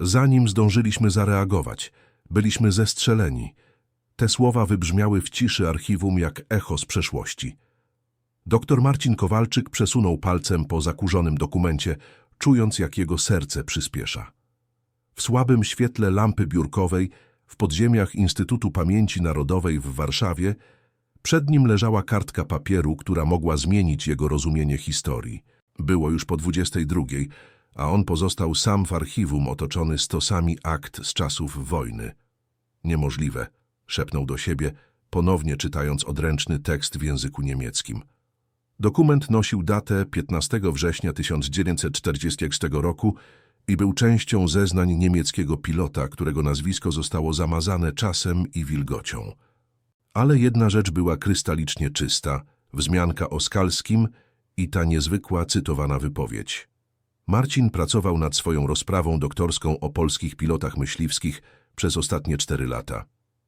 Zanim zdążyliśmy zareagować, byliśmy zestrzeleni. Te słowa wybrzmiały w ciszy archiwum jak echo z przeszłości. Doktor Marcin Kowalczyk przesunął palcem po zakurzonym dokumencie, czując jak jego serce przyspiesza. W słabym świetle lampy biurkowej w podziemiach Instytutu Pamięci Narodowej w Warszawie przed nim leżała kartka papieru, która mogła zmienić jego rozumienie historii. Było już po 22, a on pozostał sam w archiwum otoczony stosami akt z czasów wojny. Niemożliwe, szepnął do siebie, ponownie czytając odręczny tekst w języku niemieckim. Dokument nosił datę 15 września 1940 roku i był częścią zeznań niemieckiego pilota, którego nazwisko zostało zamazane czasem i wilgocią. Ale jedna rzecz była krystalicznie czysta, wzmianka o Skalskim i ta niezwykła cytowana wypowiedź. Marcin pracował nad swoją rozprawą doktorską o polskich pilotach myśliwskich przez ostatnie cztery lata.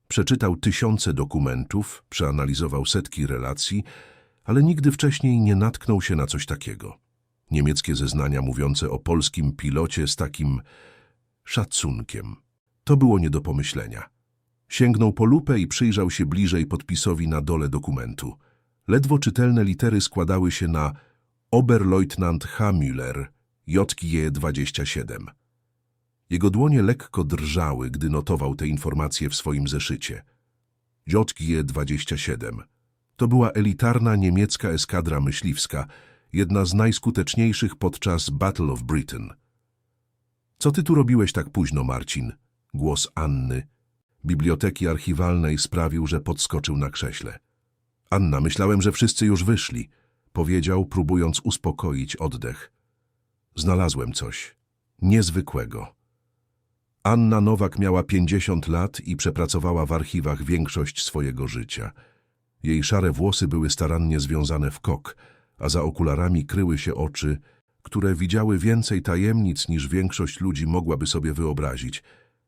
Przeczytał tysiące dokumentów, przeanalizował setki relacji, ale nigdy wcześniej nie natknął się na coś takiego. Niemieckie zeznania mówiące o polskim pilocie z takim szacunkiem. To było nie do pomyślenia. Sięgnął po lupę i przyjrzał się bliżej podpisowi na dole dokumentu. Ledwo czytelne litery składały się na Oberleutnant H. Müller”. – JG27. Jego dłonie lekko drżały, gdy notował te informacje w swoim zeszycie. JG27 to była elitarna niemiecka eskadra myśliwska, jedna z najskuteczniejszych podczas Battle of Britain. Co ty tu robiłeś tak późno, Marcin? Głos Anny, biblioteki archiwalnej, sprawił, że podskoczył na krześle. Anna, myślałem, że wszyscy już wyszli, powiedział, próbując uspokoić oddech. Znalazłem coś niezwykłego. Anna Nowak miała 50 lat i przepracowała w archiwach większość swojego życia. Jej szare włosy były starannie związane w kok, a za okularami kryły się oczy, które widziały więcej tajemnic niż większość ludzi mogłaby sobie wyobrazić.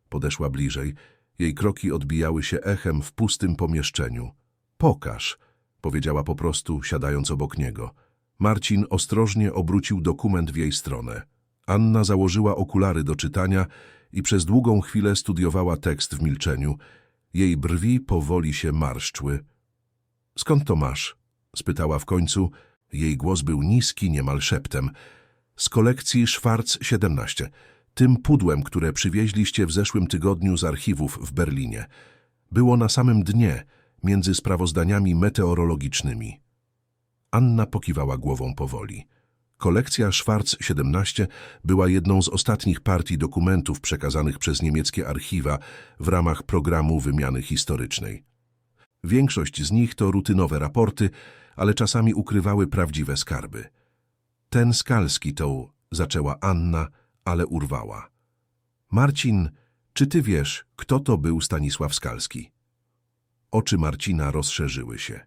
Podeszła bliżej. Jej kroki odbijały się echem w pustym pomieszczeniu. Pokaż, powiedziała po prostu, siadając obok niego. Marcin ostrożnie obrócił dokument w jej stronę. Anna założyła okulary do czytania i przez długą chwilę studiowała tekst w milczeniu. Jej brwi powoli się marszczły. Skąd to masz? spytała w końcu. Jej głos był niski, niemal szeptem. Z kolekcji Schwarz 17. Tym pudłem, które przywieźliście w zeszłym tygodniu z archiwów w Berlinie. Było na samym dnie, między sprawozdaniami meteorologicznymi. Anna pokiwała głową powoli. Kolekcja Schwarz 17 była jedną z ostatnich partii dokumentów przekazanych przez niemieckie archiwa w ramach programu wymiany historycznej. Większość z nich to rutynowe raporty, ale czasami ukrywały prawdziwe skarby. Ten Skalski to, zaczęła Anna, ale urwała. Marcin, czy ty wiesz, kto to był Stanisław Skalski? Oczy Marcina rozszerzyły się.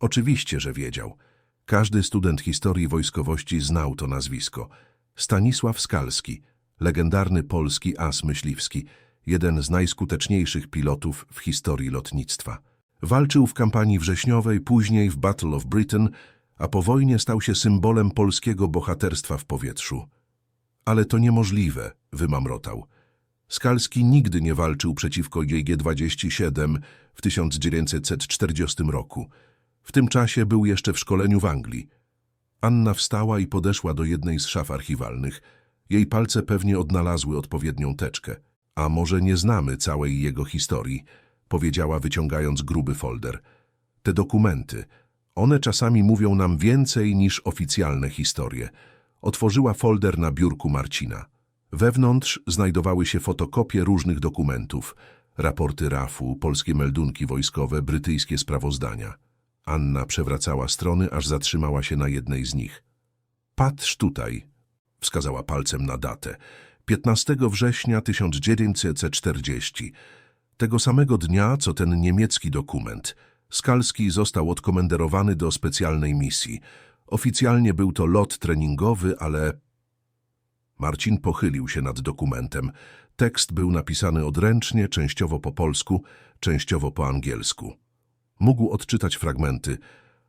Oczywiście, że wiedział. Każdy student historii wojskowości znał to nazwisko. Stanisław Skalski, legendarny polski as myśliwski, jeden z najskuteczniejszych pilotów w historii lotnictwa. Walczył w kampanii wrześniowej, później w Battle of Britain, a po wojnie stał się symbolem polskiego bohaterstwa w powietrzu. Ale to niemożliwe, wymamrotał. Skalski nigdy nie walczył przeciwko JG-27 w 1940 roku. W tym czasie był jeszcze w szkoleniu w Anglii. Anna wstała i podeszła do jednej z szaf archiwalnych. Jej palce pewnie odnalazły odpowiednią teczkę. A może nie znamy całej jego historii, powiedziała wyciągając gruby folder. Te dokumenty, one czasami mówią nam więcej niż oficjalne historie. Otworzyła folder na biurku Marcina. Wewnątrz znajdowały się fotokopie różnych dokumentów, raporty RAF-u, polskie meldunki wojskowe, brytyjskie sprawozdania. Anna przewracała strony, aż zatrzymała się na jednej z nich. Patrz tutaj, wskazała palcem na datę. 15 września 1940. Tego samego dnia, co ten niemiecki dokument, Skalski został odkomenderowany do specjalnej misji. Oficjalnie był to lot treningowy, ale... Marcin pochylił się nad dokumentem. Tekst był napisany odręcznie, częściowo po polsku, częściowo po angielsku. Mógł odczytać fragmenty.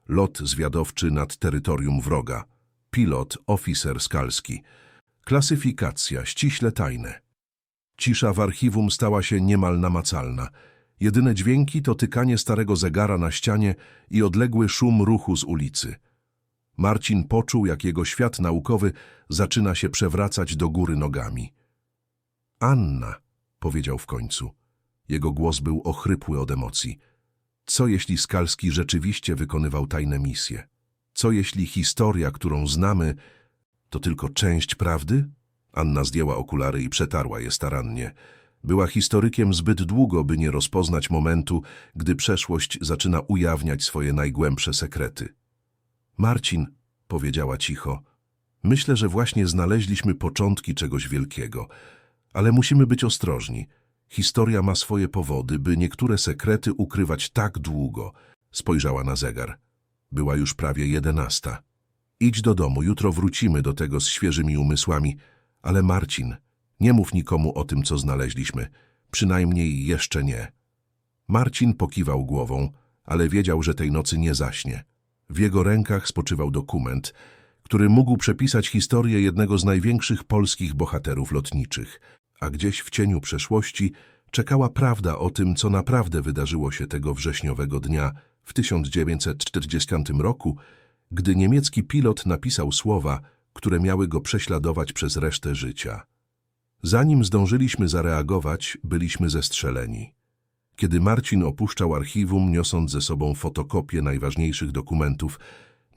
Lot zwiadowczy nad terytorium wroga. Pilot, oficer Skalski. Klasyfikacja ściśle tajne. Cisza w archiwum stała się niemal namacalna. Jedyne dźwięki to tykanie starego zegara na ścianie i odległy szum ruchu z ulicy. Marcin poczuł, jak jego świat naukowy zaczyna się przewracać do góry nogami. Anna, powiedział w końcu. Jego głos był ochrypły od emocji. Co jeśli Skalski rzeczywiście wykonywał tajne misje? Co jeśli historia, którą znamy, to tylko część prawdy? Anna zdjęła okulary i przetarła je starannie. Była historykiem zbyt długo, by nie rozpoznać momentu, gdy przeszłość zaczyna ujawniać swoje najgłębsze sekrety. Marcin, powiedziała cicho, myślę, że właśnie znaleźliśmy początki czegoś wielkiego, ale musimy być ostrożni. Historia ma swoje powody, by niektóre sekrety ukrywać tak długo. Spojrzała na zegar. Była już prawie jedenasta. Idź do domu, jutro wrócimy do tego z świeżymi umysłami, ale Marcin, nie mów nikomu o tym, co znaleźliśmy. Przynajmniej jeszcze nie. Marcin pokiwał głową, ale wiedział, że tej nocy nie zaśnie. W jego rękach spoczywał dokument, który mógł przepisać historię jednego z największych polskich bohaterów lotniczych, a gdzieś w cieniu przeszłości czekała prawda o tym, co naprawdę wydarzyło się tego wrześniowego dnia w 1940 roku, gdy niemiecki pilot napisał słowa, które miały go prześladować przez resztę życia. Zanim zdążyliśmy zareagować, byliśmy zestrzeleni. Kiedy Marcin opuszczał archiwum, niosąc ze sobą fotokopię najważniejszych dokumentów,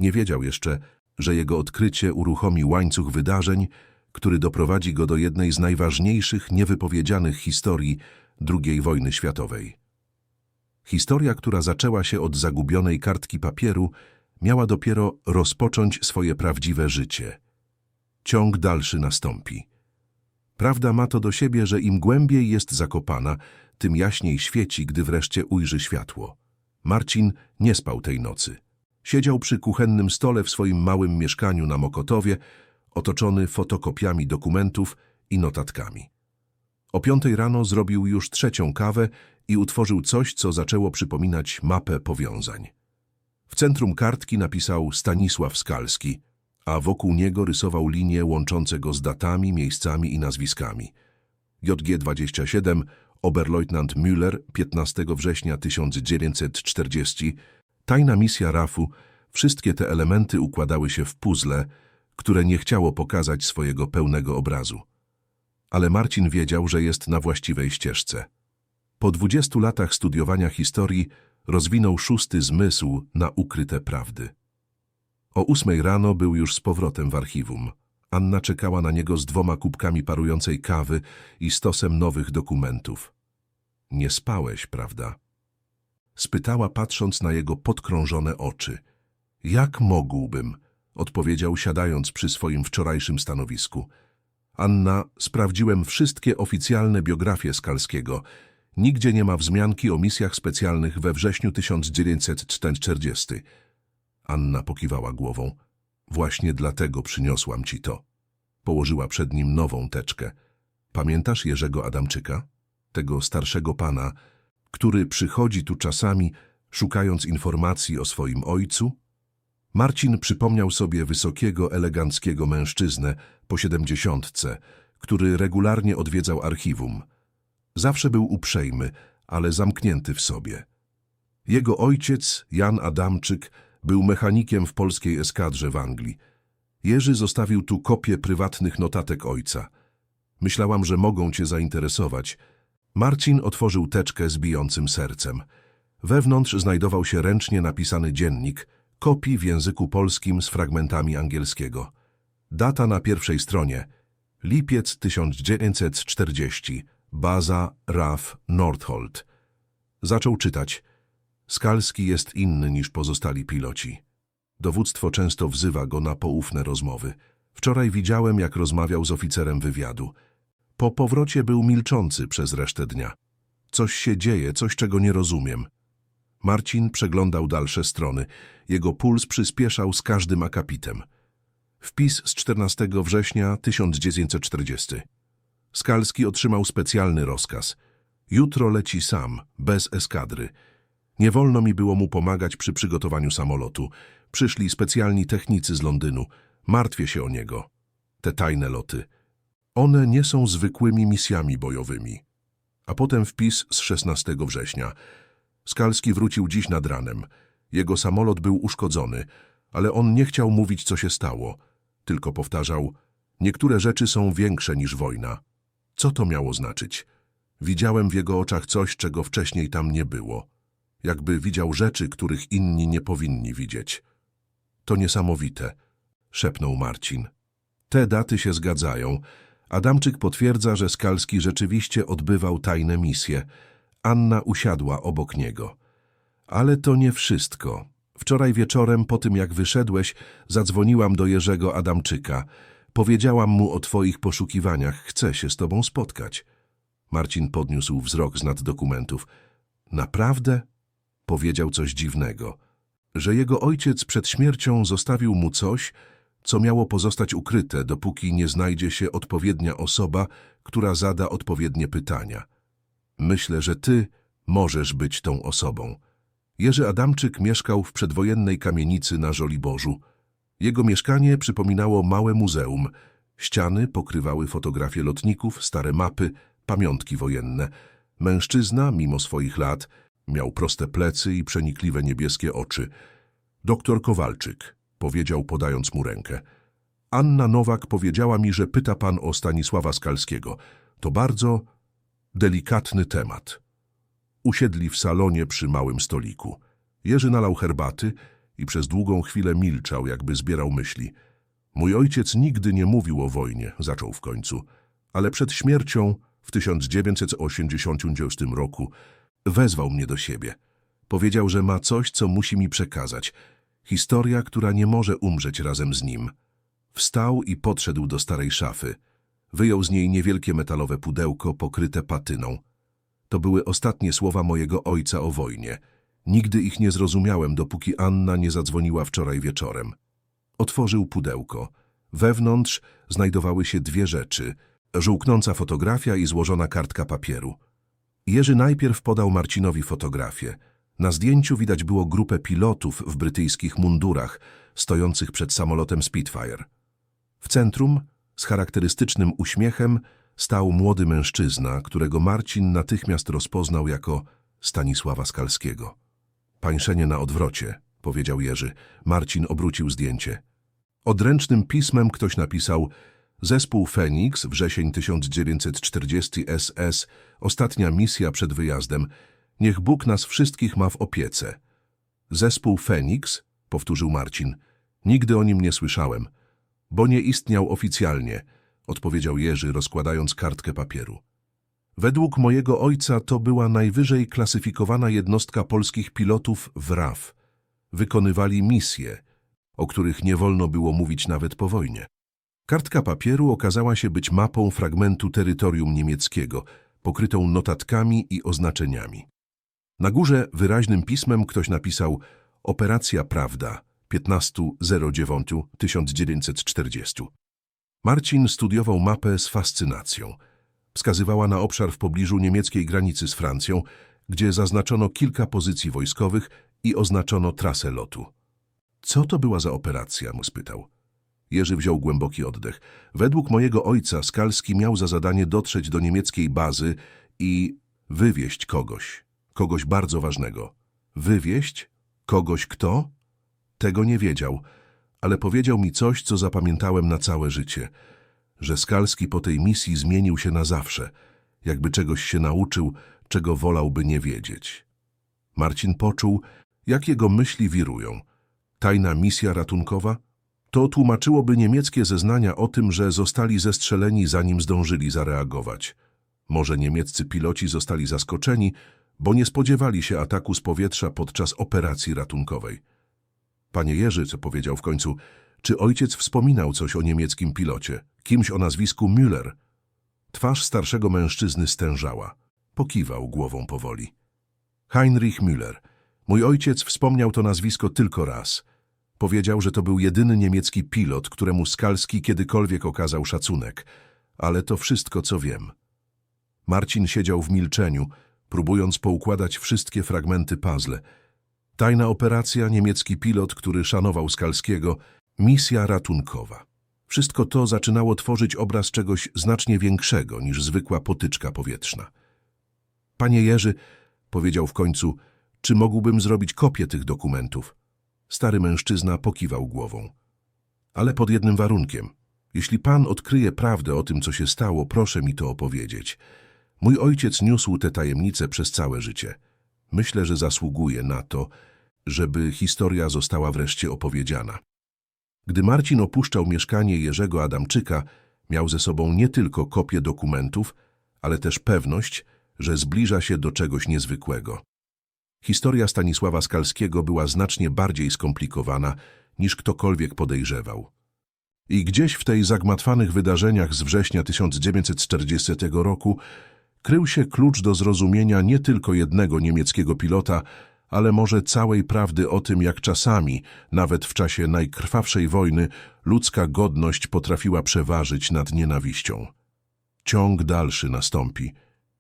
nie wiedział jeszcze, że jego odkrycie uruchomi łańcuch wydarzeń, który doprowadzi go do jednej z najważniejszych niewypowiedzianych historii II wojny światowej. Historia, która zaczęła się od zagubionej kartki papieru, miała dopiero rozpocząć swoje prawdziwe życie. Ciąg dalszy nastąpi. Prawda ma to do siebie, że im głębiej jest zakopana, tym jaśniej świeci, gdy wreszcie ujrzy światło. Marcin nie spał tej nocy. Siedział przy kuchennym stole w swoim małym mieszkaniu na Mokotowie, otoczony fotokopiami dokumentów i notatkami. O piątej rano zrobił już trzecią kawę i utworzył coś, co zaczęło przypominać mapę powiązań. W centrum kartki napisał Stanisław Skalski, a wokół niego rysował linie łączące go z datami, miejscami i nazwiskami. JG-27, oberleutnant Müller, 15 września 1940, tajna misja RAF-u, wszystkie te elementy układały się w puzzle, które nie chciało pokazać swojego pełnego obrazu. Ale Marcin wiedział, że jest na właściwej ścieżce. Po dwudziestu latach studiowania historii rozwinął szósty zmysł na ukryte prawdy. O ósmej rano był już z powrotem w archiwum. Anna czekała na niego z dwoma kubkami parującej kawy i stosem nowych dokumentów. Nie spałeś, prawda? Spytała, patrząc na jego podkrążone oczy. Jak mógłbym? Odpowiedział, siadając przy swoim wczorajszym stanowisku. Anna, sprawdziłem wszystkie oficjalne biografie Skalskiego. Nigdzie nie ma wzmianki o misjach specjalnych we wrześniu 1940. Anna pokiwała głową. Właśnie dlatego przyniosłam ci to. Położyła przed nim nową teczkę. Pamiętasz Jerzego Adamczyka? Tego starszego pana, który przychodzi tu czasami, szukając informacji o swoim ojcu? Marcin przypomniał sobie wysokiego, eleganckiego mężczyznę po siedemdziesiątce, który regularnie odwiedzał archiwum. Zawsze był uprzejmy, ale zamknięty w sobie. Jego ojciec, Jan Adamczyk, był mechanikiem w polskiej eskadrze w Anglii. Jerzy zostawił tu kopię prywatnych notatek ojca. Myślałam, że mogą cię zainteresować. Marcin otworzył teczkę z bijącym sercem. Wewnątrz znajdował się ręcznie napisany dziennik, kopii w języku polskim z fragmentami angielskiego. Data na pierwszej stronie. Lipiec 1940. Baza RAF Nordholt. Zaczął czytać. Skalski jest inny niż pozostali piloci. Dowództwo często wzywa go na poufne rozmowy. Wczoraj widziałem, jak rozmawiał z oficerem wywiadu. Po powrocie był milczący przez resztę dnia. Coś się dzieje, coś czego nie rozumiem. Marcin przeglądał dalsze strony. Jego puls przyspieszał z każdym akapitem. Wpis z 14 września 1940. Skalski otrzymał specjalny rozkaz. Jutro leci sam, bez eskadry. Nie wolno mi było mu pomagać przy przygotowaniu samolotu. Przyszli specjalni technicy z Londynu. Martwię się o niego. Te tajne loty. One nie są zwykłymi misjami bojowymi. A potem wpis z 16 września. Skalski wrócił dziś nad ranem. Jego samolot był uszkodzony, ale on nie chciał mówić, co się stało. Tylko powtarzał, niektóre rzeczy są większe niż wojna. Co to miało znaczyć? Widziałem w jego oczach coś, czego wcześniej tam nie było. Jakby widział rzeczy, których inni nie powinni widzieć. To niesamowite, szepnął Marcin. Te daty się zgadzają. Adamczyk potwierdza, że Skalski rzeczywiście odbywał tajne misje. Anna usiadła obok niego. Ale to nie wszystko. Wczoraj wieczorem, po tym jak wyszedłeś, zadzwoniłam do Jerzego Adamczyka. Powiedziałam mu o twoich poszukiwaniach. Chcę się z tobą spotkać. Marcin podniósł wzrok z nad dokumentów. Naprawdę? Powiedział coś dziwnego. Że jego ojciec przed śmiercią zostawił mu coś, co miało pozostać ukryte, dopóki nie znajdzie się odpowiednia osoba, która zada odpowiednie pytania. Myślę, że ty możesz być tą osobą. Jerzy Adamczyk mieszkał w przedwojennej kamienicy na Żoliborzu. Jego mieszkanie przypominało małe muzeum. Ściany pokrywały fotografie lotników, stare mapy, pamiątki wojenne. Mężczyzna, mimo swoich lat, miał proste plecy i przenikliwe niebieskie oczy. Doktor Kowalczyk, powiedział podając mu rękę. Anna Nowak powiedziała mi, że pyta pan o Stanisława Skalskiego. To bardzo delikatny temat. Usiedli w salonie przy małym stoliku. Jerzy nalał herbaty i przez długą chwilę milczał, jakby zbierał myśli. Mój ojciec nigdy nie mówił o wojnie, zaczął w końcu, ale przed śmiercią w 1989 roku wezwał mnie do siebie. Powiedział, że ma coś, co musi mi przekazać. Historia, która nie może umrzeć razem z nim. Wstał i podszedł do starej szafy. Wyjął z niej niewielkie metalowe pudełko pokryte patyną. To były ostatnie słowa mojego ojca o wojnie. Nigdy ich nie zrozumiałem, dopóki Anna nie zadzwoniła wczoraj wieczorem. Otworzył pudełko. Wewnątrz znajdowały się dwie rzeczy. Żółknąca fotografia i złożona kartka papieru. Jerzy najpierw podał Marcinowi fotografię. Na zdjęciu widać było grupę pilotów w brytyjskich mundurach, stojących przed samolotem Spitfire. W centrum, z charakterystycznym uśmiechem, stał młody mężczyzna, którego Marcin natychmiast rozpoznał jako Stanisława Skalskiego. Pańszenie na odwrocie, powiedział Jerzy. Marcin obrócił zdjęcie. Odręcznym pismem ktoś napisał Zespół Feniks, wrzesień 1940 SS, ostatnia misja przed wyjazdem. Niech Bóg nas wszystkich ma w opiece. Zespół Feniks, powtórzył Marcin. Nigdy o nim nie słyszałem. Bo nie istniał oficjalnie, odpowiedział Jerzy, rozkładając kartkę papieru. Według mojego ojca to była najwyżej klasyfikowana jednostka polskich pilotów w RAF. Wykonywali misje, o których nie wolno było mówić nawet po wojnie. Kartka papieru okazała się być mapą fragmentu terytorium niemieckiego, pokrytą notatkami i oznaczeniami. Na górze wyraźnym pismem ktoś napisał Operacja Prawda 15.09.1940. Marcin studiował mapę z fascynacją. Wskazywała na obszar w pobliżu niemieckiej granicy z Francją, gdzie zaznaczono kilka pozycji wojskowych i oznaczono trasę lotu. Co to była za operacja? mu spytał. Jerzy wziął głęboki oddech. Według mojego ojca Skalski miał za zadanie dotrzeć do niemieckiej bazy i wywieźć kogoś. Kogoś bardzo ważnego. Wywieźć? Kogoś kto? Tego nie wiedział, ale powiedział mi coś, co zapamiętałem na całe życie. Że Skalski po tej misji zmienił się na zawsze, jakby czegoś się nauczył, czego wolałby nie wiedzieć. Marcin poczuł, jak jego myśli wirują. Tajna misja ratunkowa? To tłumaczyłoby niemieckie zeznania o tym, że zostali zestrzeleni zanim zdążyli zareagować. Może niemieccy piloci zostali zaskoczeni, bo nie spodziewali się ataku z powietrza podczas operacji ratunkowej. Panie Jerzy, co powiedział w końcu, czy ojciec wspominał coś o niemieckim pilocie, kimś o nazwisku Müller? Twarz starszego mężczyzny stężała. Pokiwał głową powoli. Heinrich Müller. Mój ojciec wspomniał to nazwisko tylko raz. Powiedział, że to był jedyny niemiecki pilot, któremu Skalski kiedykolwiek okazał szacunek. Ale to wszystko, co wiem. Marcin siedział w milczeniu, próbując poukładać wszystkie fragmenty puzzle. Tajna operacja, niemiecki pilot, który szanował Skalskiego, misja ratunkowa. Wszystko to zaczynało tworzyć obraz czegoś znacznie większego niż zwykła potyczka powietrzna. Panie Jerzy, powiedział w końcu, czy mógłbym zrobić kopię tych dokumentów? Stary mężczyzna pokiwał głową. Ale pod jednym warunkiem. Jeśli pan odkryje prawdę o tym, co się stało, proszę mi to opowiedzieć. Mój ojciec niósł tę tajemnicę przez całe życie. Myślę, że zasługuje na to, żeby historia została wreszcie opowiedziana. Gdy Marcin opuszczał mieszkanie Jerzego Adamczyka, miał ze sobą nie tylko kopię dokumentów, ale też pewność, że zbliża się do czegoś niezwykłego. Historia Stanisława Skalskiego była znacznie bardziej skomplikowana, niż ktokolwiek podejrzewał. I gdzieś w tej zagmatwanych wydarzeniach z września 1940 roku krył się klucz do zrozumienia nie tylko jednego niemieckiego pilota, ale może całej prawdy o tym, jak czasami, nawet w czasie najkrwawszej wojny, ludzka godność potrafiła przeważyć nad nienawiścią. Ciąg dalszy nastąpi.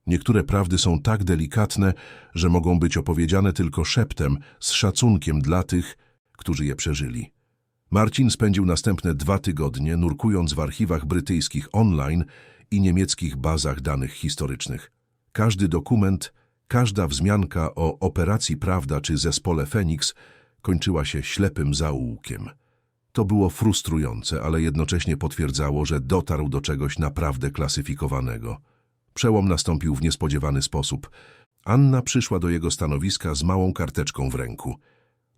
Niektóre prawdy są tak delikatne, że mogą być opowiedziane tylko szeptem, z szacunkiem dla tych, którzy je przeżyli. Marcin spędził następne dwa tygodnie nurkując w archiwach brytyjskich online i niemieckich bazach danych historycznych. Każdy dokument, każda wzmianka o operacji Prawda czy zespole Feniks kończyła się ślepym zaułkiem. To było frustrujące, ale jednocześnie potwierdzało, że dotarł do czegoś naprawdę klasyfikowanego. Przełom nastąpił w niespodziewany sposób. Anna przyszła do jego stanowiska z małą karteczką w ręku.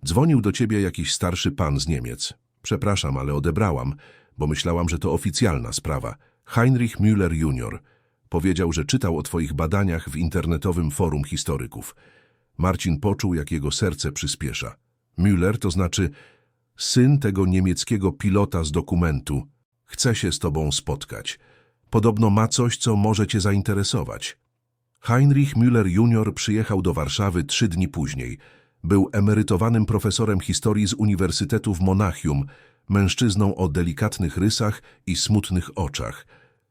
Dzwonił do ciebie jakiś starszy pan z Niemiec. Przepraszam, ale odebrałam, bo myślałam, że to oficjalna sprawa. Heinrich Müller junior powiedział, że czytał o twoich badaniach w internetowym forum historyków. Marcin poczuł, jak jego serce przyspiesza. Müller to znaczy syn tego niemieckiego pilota z dokumentu. Chce się z tobą spotkać. Podobno ma coś, co może cię zainteresować. Heinrich Müller junior przyjechał do Warszawy trzy dni później. Był emerytowanym profesorem historii z Uniwersytetu w Monachium, mężczyzną o delikatnych rysach i smutnych oczach.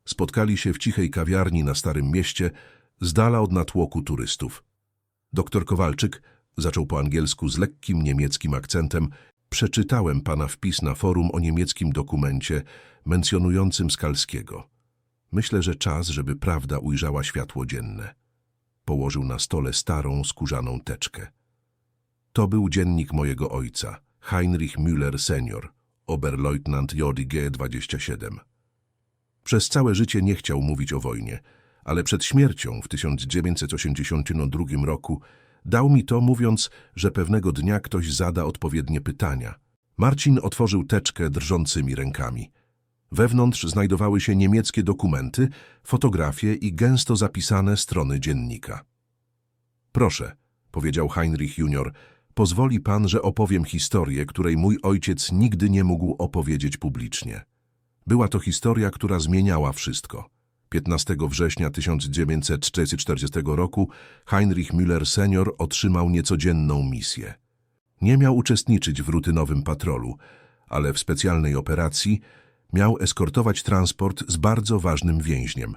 Spotkali się w cichej kawiarni na Starym Mieście, z dala od natłoku turystów. Doktor Kowalczyk zaczął po angielsku z lekkim niemieckim akcentem. Przeczytałem pana wpis na forum o niemieckim dokumencie mencjonującym Skalskiego. Myślę, że czas, żeby prawda ujrzała światło dzienne. Położył na stole starą, skórzaną teczkę. To był dziennik mojego ojca, Heinrich Müller senior, Oberleutnant JG 27. Przez całe życie nie chciał mówić o wojnie, ale przed śmiercią w 1982 roku dał mi to, mówiąc, że pewnego dnia ktoś zada odpowiednie pytania. Marcin otworzył teczkę drżącymi rękami. Wewnątrz znajdowały się niemieckie dokumenty, fotografie i gęsto zapisane strony dziennika. Proszę, powiedział Heinrich junior, pozwoli pan, że opowiem historię, której mój ojciec nigdy nie mógł opowiedzieć publicznie. Była to historia, która zmieniała wszystko. 15 września 1940 roku Heinrich Müller senior otrzymał niecodzienną misję. Nie miał uczestniczyć w rutynowym patrolu, ale w specjalnej operacji miał eskortować transport z bardzo ważnym więźniem.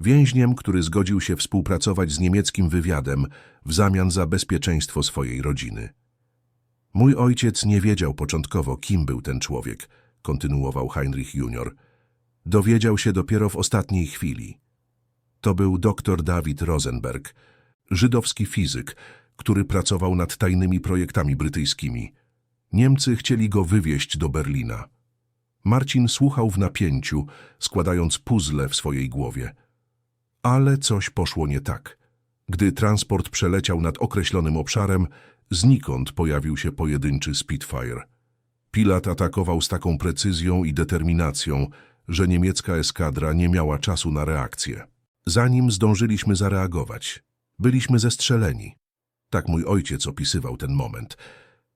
Więźniem, który zgodził się współpracować z niemieckim wywiadem w zamian za bezpieczeństwo swojej rodziny. Mój ojciec nie wiedział początkowo, kim był ten człowiek, kontynuował Heinrich junior. Dowiedział się dopiero w ostatniej chwili. To był dr David Rosenberg, żydowski fizyk, który pracował nad tajnymi projektami brytyjskimi. Niemcy chcieli go wywieźć do Berlina. Marcin słuchał w napięciu, składając puzzle w swojej głowie. Ale coś poszło nie tak. Gdy transport przeleciał nad określonym obszarem, znikąd pojawił się pojedynczy Spitfire. Pilat atakował z taką precyzją i determinacją, że niemiecka eskadra nie miała czasu na reakcję. Zanim zdążyliśmy zareagować, byliśmy zestrzeleni. Tak mój ojciec opisywał ten moment.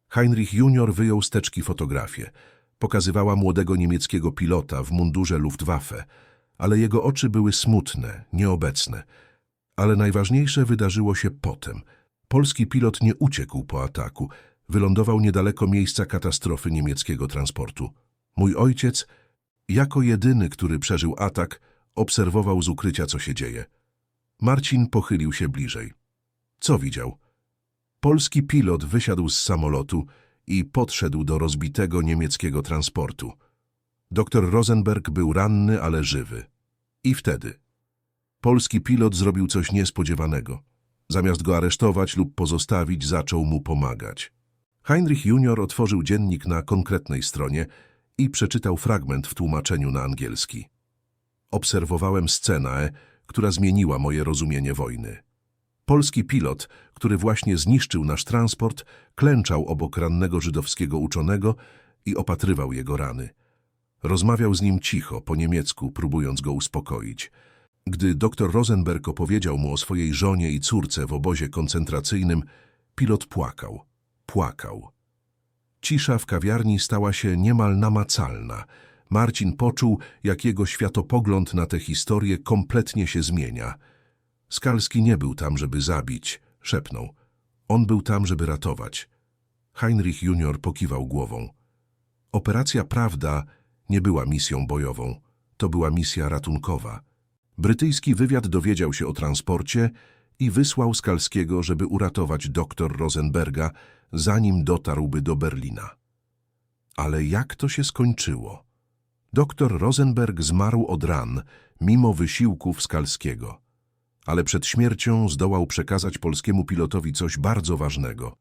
Heinrich junior wyjął z teczki fotografię. Pokazywała młodego niemieckiego pilota w mundurze Luftwaffe, ale jego oczy były smutne, nieobecne. Ale najważniejsze wydarzyło się potem. Polski pilot nie uciekł po ataku. Wylądował niedaleko miejsca katastrofy niemieckiego transportu. Mój ojciec, jako jedyny, który przeżył atak, obserwował z ukrycia, co się dzieje. Marcin pochylił się bliżej. Co widział? Polski pilot wysiadł z samolotu i podszedł do rozbitego niemieckiego transportu. Doktor Rosenberg był ranny, ale żywy. I wtedy polski pilot zrobił coś niespodziewanego. Zamiast go aresztować lub pozostawić, zaczął mu pomagać. Heinrich Junior otworzył dziennik na konkretnej stronie i przeczytał fragment w tłumaczeniu na angielski. Obserwowałem scenę, która zmieniła moje rozumienie wojny. Polski pilot, który właśnie zniszczył nasz transport, klęczał obok rannego żydowskiego uczonego i opatrywał jego rany. Rozmawiał z nim cicho, po niemiecku, próbując go uspokoić. Gdy dr Rosenberg opowiedział mu o swojej żonie i córce w obozie koncentracyjnym, pilot płakał. Płakał. Cisza w kawiarni stała się niemal namacalna. Marcin poczuł, jak jego światopogląd na tę historię kompletnie się zmienia. Skalski nie był tam, żeby zabić, szepnął. On był tam, żeby ratować. Heinrich Junior pokiwał głową. Operacja Prawda nie była misją bojową. To była misja ratunkowa. Brytyjski wywiad dowiedział się o transporcie i wysłał Skalskiego, żeby uratować doktor Rosenberga, zanim dotarłby do Berlina. Ale jak to się skończyło? Doktor Rosenberg zmarł od ran, mimo wysiłków Skalskiego. Ale przed śmiercią zdołał przekazać polskiemu pilotowi coś bardzo ważnego.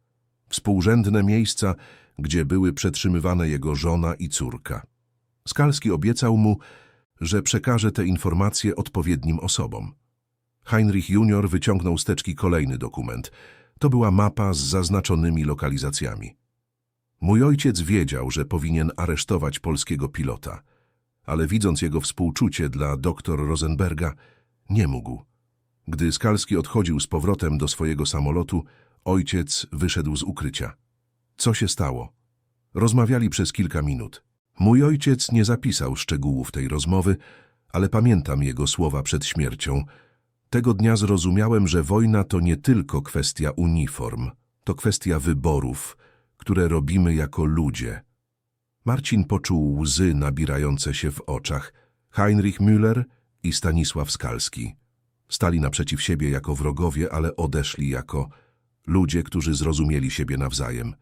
Współrzędne miejsca, gdzie były przetrzymywane jego żona i córka. Skalski obiecał mu, że przekaże te informacje odpowiednim osobom. Heinrich Junior wyciągnął z teczki kolejny dokument. To była mapa z zaznaczonymi lokalizacjami. Mój ojciec wiedział, że powinien aresztować polskiego pilota, ale widząc jego współczucie dla doktor Rosenberga, nie mógł. Gdy Skalski odchodził z powrotem do swojego samolotu, ojciec wyszedł z ukrycia. Co się stało? Rozmawiali przez kilka minut. Mój ojciec nie zapisał szczegółów tej rozmowy, ale pamiętam jego słowa przed śmiercią. Tego dnia zrozumiałem, że wojna to nie tylko kwestia uniform, to kwestia wyborów, które robimy jako ludzie. Marcin poczuł łzy nabierające się w oczach. Heinrich Müller i Stanisław Skalski. Stali naprzeciw siebie jako wrogowie, ale odeszli jako ludzie, którzy zrozumieli siebie nawzajem.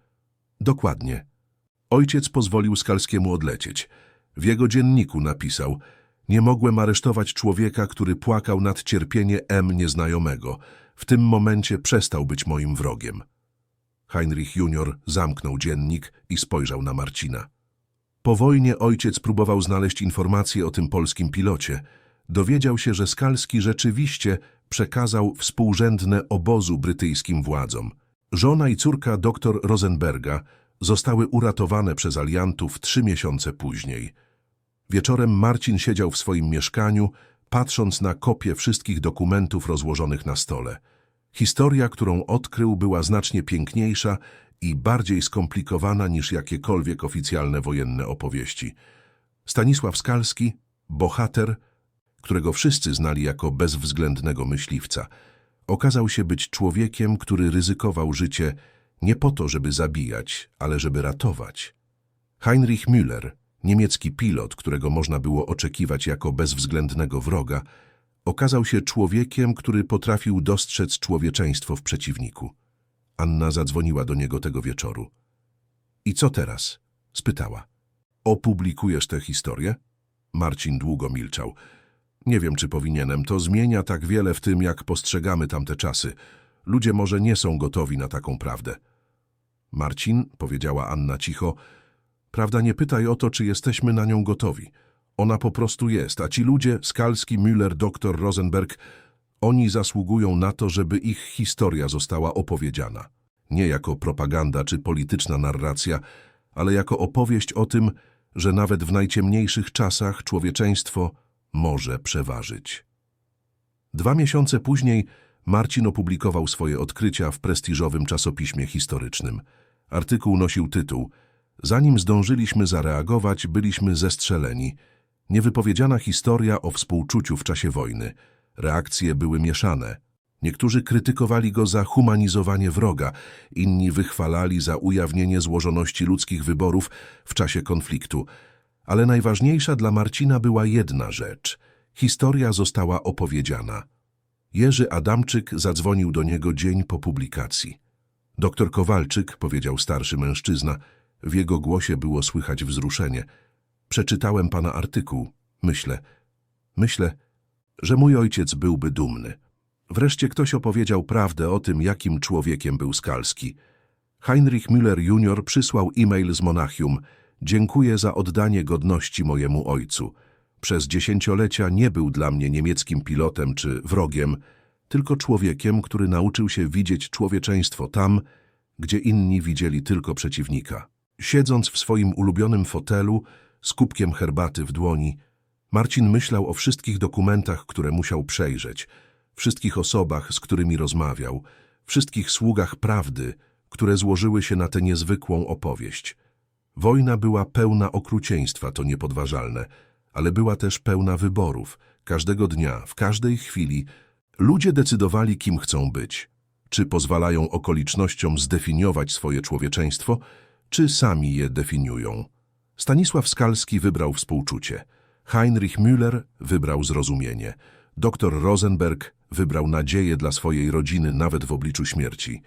Dokładnie. Ojciec pozwolił Skalskiemu odlecieć. W jego dzienniku napisał Nie mogłem aresztować człowieka, który płakał nad cierpienie M nieznajomego. W tym momencie przestał być moim wrogiem. Heinrich Junior zamknął dziennik i spojrzał na Marcina. Po wojnie ojciec próbował znaleźć informacje o tym polskim pilocie. Dowiedział się, że Skalski rzeczywiście przekazał współrzędne obozu brytyjskim władzom. Żona i córka dr Rosenberga zostały uratowane przez aliantów trzy miesiące później. Wieczorem Marcin siedział w swoim mieszkaniu, patrząc na kopie wszystkich dokumentów rozłożonych na stole. Historia, którą odkrył, była znacznie piękniejsza i bardziej skomplikowana niż jakiekolwiek oficjalne wojenne opowieści. Stanisław Skalski, bohater, którego wszyscy znali jako bezwzględnego myśliwca, okazał się być człowiekiem, który ryzykował życie nie po to, żeby zabijać, ale żeby ratować. Heinrich Müller, niemiecki pilot, którego można było oczekiwać jako bezwzględnego wroga, okazał się człowiekiem, który potrafił dostrzec człowieczeństwo w przeciwniku. Anna zadzwoniła do niego tego wieczoru. I co teraz? spytała. Opublikujesz tę historię? Marcin długo milczał. Nie wiem, czy powinienem. To zmienia tak wiele w tym, jak postrzegamy tamte czasy. Ludzie może nie są gotowi na taką prawdę. Marcin, powiedziała Anna cicho, prawda nie pytaj o to, czy jesteśmy na nią gotowi. Ona po prostu jest, a ci ludzie, Skalski, Müller, dr Rosenberg, oni zasługują na to, żeby ich historia została opowiedziana. Nie jako propaganda czy polityczna narracja, ale jako opowieść o tym, że nawet w najciemniejszych czasach człowieczeństwo może przeważyć. Dwa miesiące później Marcin opublikował swoje odkrycia w prestiżowym czasopiśmie historycznym. Artykuł nosił tytuł Zanim zdążyliśmy zareagować, byliśmy zestrzeleni. Niewypowiedziana historia o współczuciu w czasie wojny. Reakcje były mieszane. Niektórzy krytykowali go za humanizowanie wroga, inni wychwalali za ujawnienie złożoności ludzkich wyborów w czasie konfliktu. Ale najważniejsza dla Marcina była jedna rzecz. Historia została opowiedziana. Jerzy Adamczyk zadzwonił do niego dzień po publikacji. Doktor Kowalczyk, powiedział starszy mężczyzna, w jego głosie było słychać wzruszenie. Przeczytałem pana artykuł. Myślę, myślę, że mój ojciec byłby dumny. Wreszcie ktoś opowiedział prawdę o tym, jakim człowiekiem był Skalski. Heinrich Müller junior przysłał e-mail z Monachium. Dziękuję za oddanie godności mojemu ojcu. Przez dziesięciolecia nie był dla mnie niemieckim pilotem czy wrogiem, tylko człowiekiem, który nauczył się widzieć człowieczeństwo tam, gdzie inni widzieli tylko przeciwnika. Siedząc w swoim ulubionym fotelu, z kubkiem herbaty w dłoni, Marcin myślał o wszystkich dokumentach, które musiał przejrzeć, wszystkich osobach, z którymi rozmawiał, wszystkich sługach prawdy, które złożyły się na tę niezwykłą opowieść. Wojna była pełna okrucieństwa, to niepodważalne, ale była też pełna wyborów. Każdego dnia, w każdej chwili ludzie decydowali, kim chcą być. Czy pozwalają okolicznościom zdefiniować swoje człowieczeństwo, czy sami je definiują. Stanisław Skalski wybrał współczucie. Heinrich Müller wybrał zrozumienie. Dr Rosenberg wybrał nadzieję dla swojej rodziny nawet w obliczu śmierci.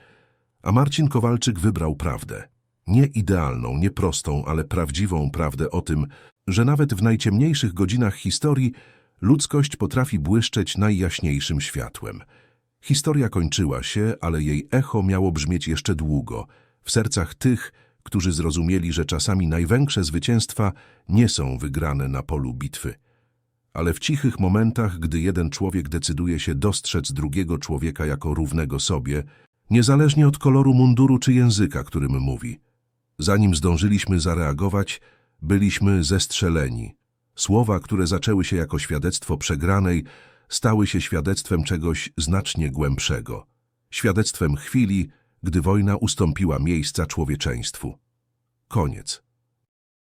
A Marcin Kowalczyk wybrał prawdę. Nie idealną, nie prostą, ale prawdziwą prawdę o tym, że nawet w najciemniejszych godzinach historii ludzkość potrafi błyszczeć najjaśniejszym światłem. Historia kończyła się, ale jej echo miało brzmieć jeszcze długo, w sercach tych, którzy zrozumieli, że czasami największe zwycięstwa nie są wygrane na polu bitwy. Ale w cichych momentach, gdy jeden człowiek decyduje się dostrzec drugiego człowieka jako równego sobie, niezależnie od koloru munduru czy języka, którym mówi. Zanim zdążyliśmy zareagować, byliśmy zestrzeleni. Słowa, które zaczęły się jako świadectwo przegranej, stały się świadectwem czegoś znacznie głębszego. Świadectwem chwili, gdy wojna ustąpiła miejsca człowieczeństwu. Koniec.